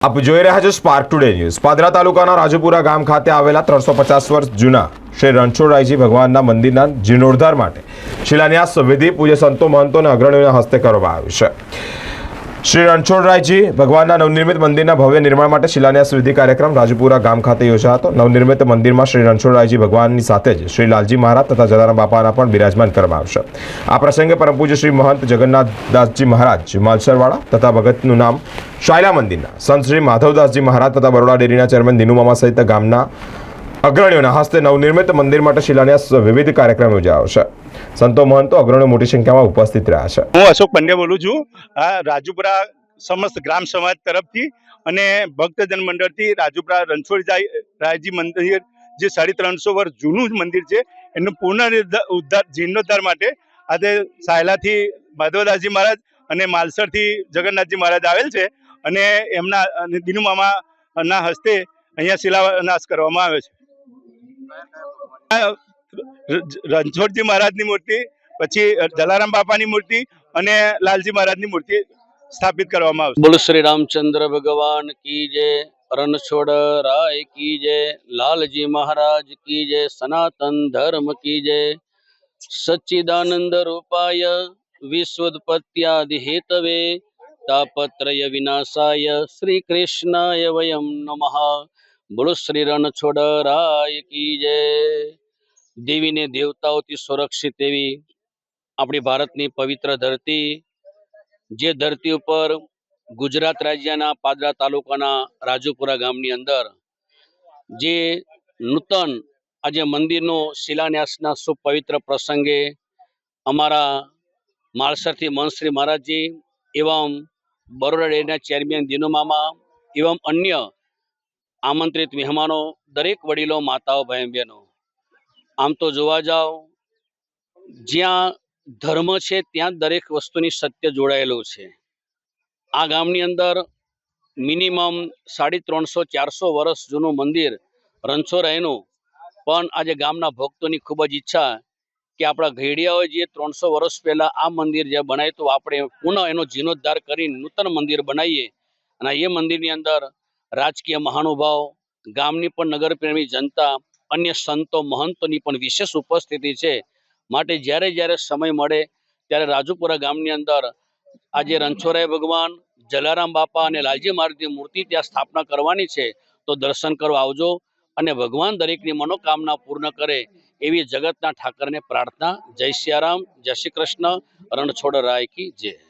આપ જોઈ રહ્યા છો સ્પાર્ક ટુડે ન્યૂઝ પાદરા તાલુકાના રાજપુરા ગામ ખાતે આવેલા ત્રણસો પચાસ વર્ષ જૂના શ્રી રણછોડરાયજી ભગવાનના મંદિરના જીર્ણોદ્ધાર માટે શિલાન્યાસ વિધિ પૂજ્ય સંતો મહંતો અને અગ્રણીઓના હસ્તે કરવામાં આવ્યું છે. શ્રી રણછોડરાયજી ભગવાનના નવનિર્મિત મંદિરના ભવ્ય નિર્માણ માટે શિલાન્યાસ વિધિ કાર્યક્રમ રાજપુરા ગામ ખાતે યોજાયો હતો. નવનિર્મિત મંદિરમાં શ્રી રણછોડરાયજી ભગવાનની સાથે જ શ્રી લાલજી મહારાજ તથા જલારામ બાપાના પણ બિરાજમાન કરવામાં આવશે. આ પ્રસંગે પરમ પૂજ્ય શ્રી મહંત જગન્નાથદાસજી મહારાજ, માલસરવાડા તથા ભગતનું નામ શાયલા મંદિરના, સંત શ્રી માધવદાસજી મહારાજ તથા બરોડા ડેરીના ચેરમેન દિનુમામા સહિત ગામના અગ્રણીઓના હસ્તે નવનિર્મિત મંદિર માટે શિલાન્યાસ વિવિધ કાર્યક્રમ યોજાયો છે. સંતો મહંતો અગ્રણીઓ મોટી સંખ્યામાં ઉપસ્થિત રહ્યા છે. હું અશોક પંડ્યા બોલું છું. આ રાજુપુરા સમસ્ત ગ્રામ સમાજ તરફથી અને ભક્તજન મંડળથી રાજુપુરા રણછોડજી રાયજી મંદિર જે સાડી ત્રણસો વર્ષ જૂનું મંદિર છે, એનું પુનઃ ઉદ્ધાર, જીર્ણોદ્ધાર માટે આજે સાયલાથી માધવદાસજી મહારાજ અને માલસરથી જગન્નાથજી મહારાજ આવેલ છે અને એમના દિનુ મામાના હસ્તે અહીંયા શિલાન્યાસ કરવામાં આવે છે. રણછોડજી મહારાજની મૂર્તિ, પછી જલારામ બાપાની મૂર્તિ અને લાલજી મહારાજની મૂર્તિ સ્થાપિત કરવામાં આવશે. બોલો શ્રી રામચંદ્ર ભગવાન કી જય, રણછોડ રાય કી જય, લાલજી મહારાજ કી જય, સનાતન ધર્મ કી જય, સચ્ચિદાનંદ રૂપાય વિશ્વોત્પત્યાદિ હેતવે, તાપત્રય વિનાશાય, શ્રી કૃષ્ણાય વયમ નમઃ. બોલો શ્રી રણછોડ રાય કી જય. દેવીને દેવતાઓથી સુરક્ષિત એવી આપણી ભારતની પવિત્ર ધરતી, જે ધરતી ઉપર ગુજરાત રાજ્યના પાદરા તાલુકાના રાજુપુરા ગામની અંદર જે નૂતન આજે મંદિરનો શિલાન્યાસના શુભ પવિત્ર પ્રસંગે અમારા માળસરથી મનશ્રી મહારાજજી એવમ બરોડા ડેરીના ચેરમેન દિનુ મામા એવં અન્ય આમંત્રિત મહેમાનો, દરેક વડીલો, માતાઓ બહેન બહેનો આમ તો જોવા જાઓ, જ્યાં ધર્મ છે ત્યાં દરેક વસ્તુની સત્ય જોડાયેલું છે. આ ગામની અંદર મિનિમમ સાડી ત્રણસો ચારસો વર્ષ જૂનું મંદિર રણછોરાયનું પણ આજે ગામના ભક્તોની ખૂબ જ ઈચ્છા કે આપણા ઘેડિયાઓએ જે ત્રણસો વર્ષ પહેલાં આ મંદિર જે બનાવ્યું તો આપણે પુનઃ એનો જીર્ણોદ્ધાર કરીને નૂતન મંદિર બનાવીએ. અને એ મંદિરની અંદર રાજકીય મહાનુભાવ, ગામની પણ નગરપ્રેમી જનતા અન્ય સંતો મહંતોની પણ વિશેષ ઉપસ્થિતિ છે. માટે જ્યારે જ્યારે સમય મળે ત્યારે રાજુપુરા ગામની અંદર આજે રણછોડરાય ભગવાન, જલારામ બાપા અને લાલજી મહારાજની મૂર્તિ ત્યાં સ્થાપના કરવાની છે, તો દર્શન કરવા આવજો અને ભગવાન દરેકની મનોકામના પૂર્ણ કરે એવી જગતના ઠાકરને પ્રાર્થના. જય સિયારામ જય શ્રી કૃષ્ણ, રણછોડ રાય કી જય.